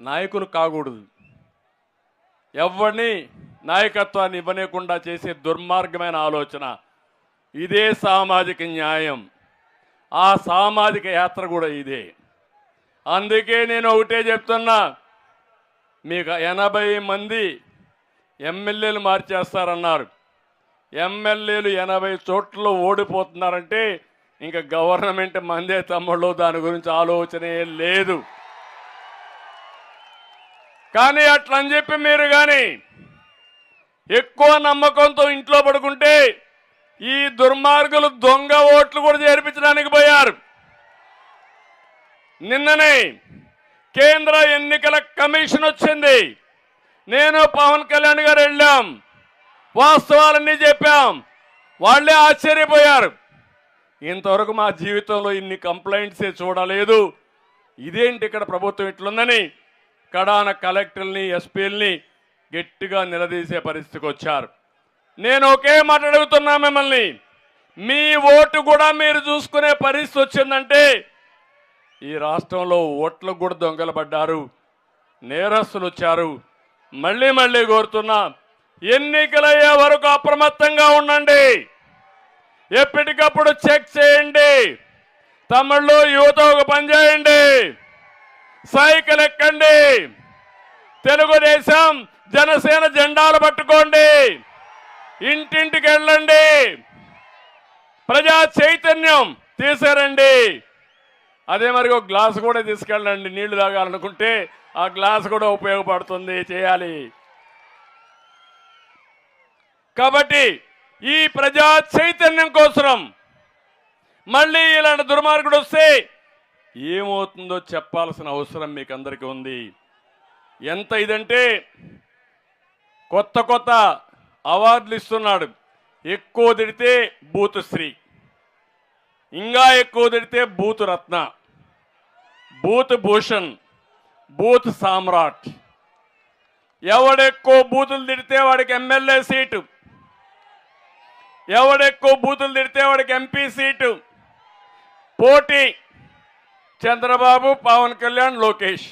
నాయకులు కాకూడదు. ఎవరిని నాయకత్వాన్ని ఇవ్వనీయకుండా చేసే దుర్మార్గమైన ఆలోచన ఇదే సామాజిక న్యాయం. ఆ సామాజిక యాత్ర కూడా ఇదే. అందుకే నేను ఒకటే చెప్తున్నా మీకు ఎనభై మంది ఎమ్మెల్యేలు మార్చేస్తారన్నారు. ఎమ్మెల్యేలు ఎనభై చోట్ల ఓడిపోతున్నారంటే ఇంకా గవర్నమెంట్ మందే తమ్ముళ్ళు దాని గురించి ఆలోచనే లేదు. కానీ అట్లని చెప్పి మీరు కానీ ఎక్కువ నమ్మకంతో ఇంట్లో పడుకుంటే ఈ దుర్మార్గులు దొంగ ఓట్లు కూడా చేర్పించడానికి పోయారు. నిన్ననే కేంద్ర ఎన్నికల కమిషన్ వచ్చింది. నేను పవన్ కళ్యాణ్ గారు వెళ్ళాం. వాస్తవాలన్నీ చెప్పాం. వాళ్ళే ఆశ్చర్యపోయారు. ఇంతవరకు మా జీవితంలో ఇన్ని కంప్లైంట్సే చూడలేదు. ఇదేంటి ఇక్కడ ప్రభుత్వం ఇట్లుందని? కడాన కలెక్టర్ని ఎస్పీల్ని గట్టిగా నిలదీసే పరిస్థితికి వచ్చారు. నేను ఒకే మాట అడుగుతున్నా మిమ్మల్ని. మీ ఓటు కూడా మీరు చూసుకునే పరిస్థితి వచ్చిందంటే ఈ రాష్ట్రంలో ఓట్లకు కూడా దొంగలు పడ్డారు. నేరస్తులు వచ్చారు. మళ్ళీ మళ్ళీ కోరుతున్నా ఎన్నికలయ్యే వరకు అప్రమత్తంగా ఉండండి. ఎప్పటికప్పుడు చెక్ చేయండి. తమిళ్ళు యువత ఒక పని చేయండి. సైకిల్ ఎక్కండి. తెలుగుదేశం జనసేన జెండాలు పట్టుకోండి. ఇంటింటికి వెళ్ళండి. ప్రజా చైతన్యం తీసారండి. అదే మరి ఒక గ్లాస్ కూడా తీసుకెళ్ళండి. నీళ్ళు తాగాలనుకుంటే ఆ గ్లాస్ కూడా ఉపయోగపడుతుంది. చేయాలి. కాబట్టి ఈ ప్రజా చైతన్యం కోసం మళ్ళీ ఇలాంటి దుర్మార్గుడు వస్తే ఏమవుతుందో చెప్పాల్సిన అవసరం మీకు అందరికీ ఉంది. ఎంత ఇదంటే కొత్త కొత్త అవార్డులు ఇస్తున్నాడు. ఎక్కువ తిడితే బూత్ శ్రీ ఇంకా ఎక్కువ తిడితే బూత్ రత్న. బూత్ భూషణ్. బూత్ సామ్రాట్. ఎవడెక్కువ బూతులు తిడితే వాడికి ఎమ్మెల్యే సీటు. ఎవడెక్కువ బూతులు తిడితే వాడికి ఎంపీ సీటు. పోటీ చంద్రబాబు పవన్ కళ్యాణ్ లోకేష్.